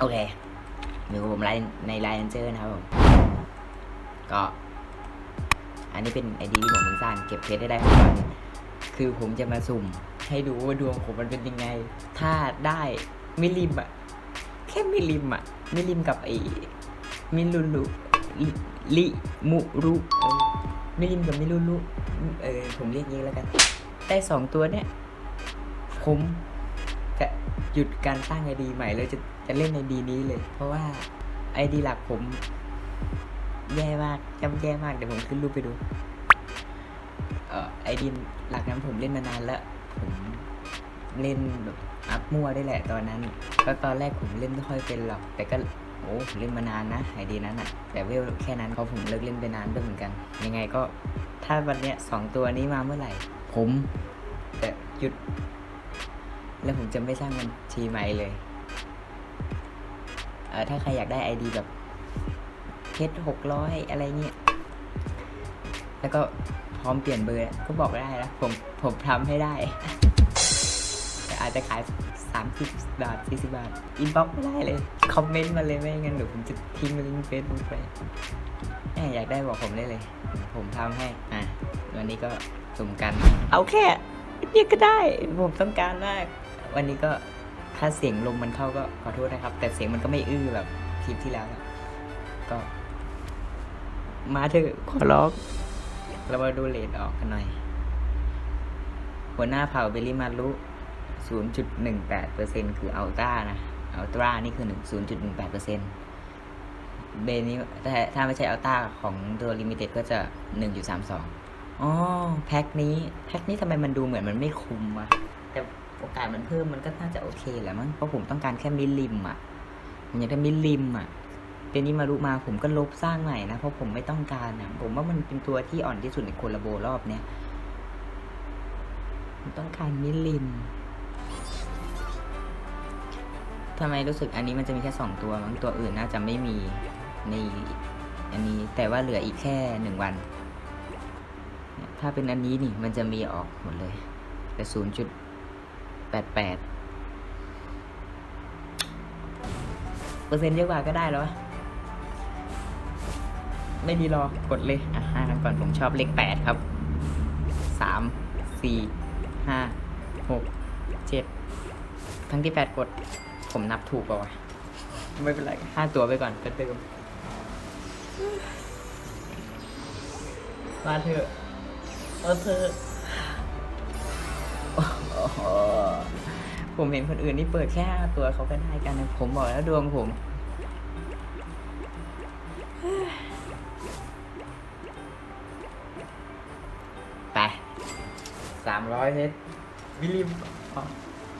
โอเคอยู่กับผมไลน์ในไลน์เจอร์นะครับผม ก็ อันนี้เป็นไอดีที่ผมเพิ่งสร้างเก็บเพชรได้ได้ทุกวันคือผมจะมาสุ่ม ให้ดูว่าดวงผมมันเป็นยังไง ถ้าได้มิลิมอะแค่มิลิมอะมิลิมกับไอมิลุลุลิลิมุรุมิลิมกับมิลุลุเออผมเรียกงี้แล้วกัน ได้สองตัวเนี่ย ผม ยุดการสร้างไอดีใหม่แล้วจะจะเล่นไอดีนี้เลย เพราะว่าไอดีหลักผม แย่มากจำแย่มากเดี๋ยวผมขึ้นรูปไปดู เอ่อไอดีหลักนั้นผมเล่นมานานแล้วผมเล่นแบบอัพมั่วได้แหละตอนนั้นก็ตอนแรกผมเล่นไม่ค่อยเป็นหรอก แต่ก็โอ้ผมเล่นมานานนะไอดีนั้นอะแต่เวลแค่นั้นเพราผมเลิกเล่นไปนานด้วยเหมือนกัน ยังไงก็ถ้าวันเนี้ยสองตัวนี้มาเมื่อไหร่ ผมจะหยุด แล้วผมจะไม่สร้างบัญชีใหม่เลยเออถ้าใครอยากได้ไอดีแบบเพชรหกร้อยอะไรเงี้ย แล้วก็พร้อมเปลี่ยนเบอร์ก็บอกได้นะผมผมทำให้ได้ อาจจะขายสามสิบบาทสี่สิบาท อินบ็อกไม่ได้เลย คอมเมนต์มาเลยไม่งั้นเดี๋ยวผมจะทิ้งลิงก์เฟซบุ๊กไปแม่อยากได้บอกผมได้เลย ผมทำให้ อะ วันนี้ก็สุ่มกัน เอาแค่เนี่ยก็ได้ ผมต้องการมาก วันนี้ก็ถ้าเสียงลมมันเข้าก็ขอโทษนะครับ แต่เสียงมันก็ไม่อื้อแบบคลิปที่แล้วนะก็ มาเถอะขอร้องเรามาดูเลทออกกันหน่อย หัวหน้าเผ่าเบลลิมารุ0.18%คืออัลต้านะอัลตร้านี่คือ1 0.18%เบนนี้แต่ถ้าไม่ใช่อัลต้าของตัวลิมิเต็ดก็จะ 1.32อ๋อแพ็คนี้ แพ็คนี้ทำไมมันดูเหมือนมันไม่คุ้มวะแต่ โอกาสมันเพิ่มมันก็น่าจะโอเคแหละมั้งเพราะผมต้องการแค่มิลลิมอะผมอยากได้มิลลิมอะเป็นนี้มารุมาผมก็ลบสร้างใหม่นะเพราะผมไม่ต้องการนะผมว่ามันเป็นตัวที่อ่อนที่สุดในโคลาโบรอบเนี้ยผมต้องการมิลลิมทำไมรู้สึกอันนี้มันจะมีแค่สองตัวมั้งตัวอื่นน่าจะไม่มีในอันนี้แต่ว่าเหลืออีกแค่หนึ่งวัน ถ้าเป็นอันนี้นี่มันจะมีออกหมดเลยแต่ศูนย์จุด แปดแปดเปอร์เซ็นต์เยอะกว่าก็ได้แล้ววะไม่ดีรอกดเลยอะห้ากันก่อนผมชอบเลขแปดครับสามสี่ห้าหกเจ็ดทั้งที่แปดกด ผมนับถูกเปล่าวะไม่เป็นไรห้าตัวไปก่อนก็เติมมาเถอะเอาเถอะโอ้โห ผมเห็นคนอื่นนี่เปิดแค่ห้าตัวเขาก็ได้กันนะผมบอกแล้วดวงผม ไปสามร้อยเพชรวิลลิมขอ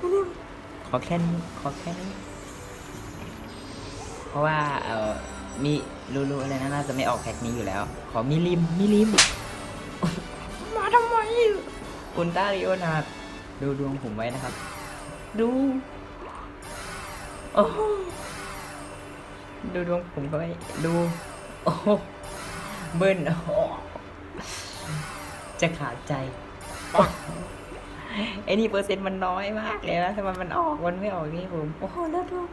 วิลลิมขอแค่นี้ขอแค่นี้ เพราะว่า เออมีรู้ๆอะไรนะน่าจะไม่ออกแพ็คนี้อยู่แล้ว ขอมิลิมมิลิม มาทำไมคุณต้าริโอนาดดูดวงผมไว้นะครับ ดูโอ้โหดูดวงผมไว้ดูโอ้โหเบิ้ลโอ้โหจะขาดใจไอ้นี่เปอร์เซ็นต์มันน้อยมากเลยนะทำไมมันออกมันไม่ออกนี่ผมโอ้โหแล้วดวง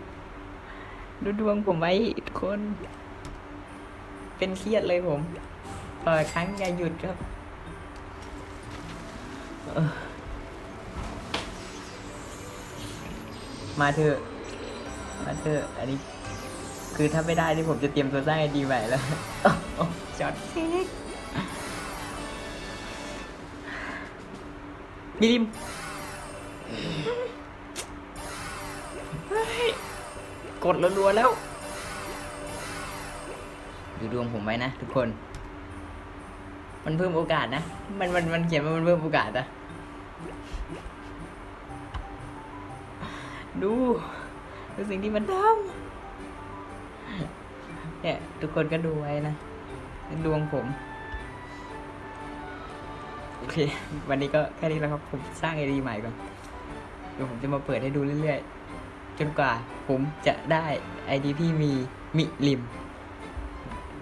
ดูดวงผมไว้ทุกคน เป็นเครียดเลยผมเปิดครั้งอย่าหยุดครับ มาเถอะมาเถอะอันนี้ คือถ้าไม่ได้นี่ผมจะเตรียมตัวสร้างไอดีใหม่แล้วโอ้โอ้จอดเซ็กมิลิมกดรัวๆแล้ว ดูดวงผมไว้นะทุกคน มันเพิ่มโอกาสนะ มันมันมันเขียนว่ามันเพิ่มโอกาสนะ ดูดูสิ่งที่มันทำเนี่ยทุกคนก็ดูไว้นะดวงผม โอเค วันนี้ก็แค่นี้แล้วครับ ผมสร้างไอดีใหม่ก่อนเดี๋ยวผมจะมาเปิดให้ดูเรื่อยๆ จนกว่าผมจะได้ไอดีที่มีมิลิม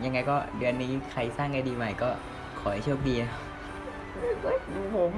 ยังไงก็เดือนนี้ใครสร้างไอดีใหม่ก็ขอให้โชคดีนะดูผม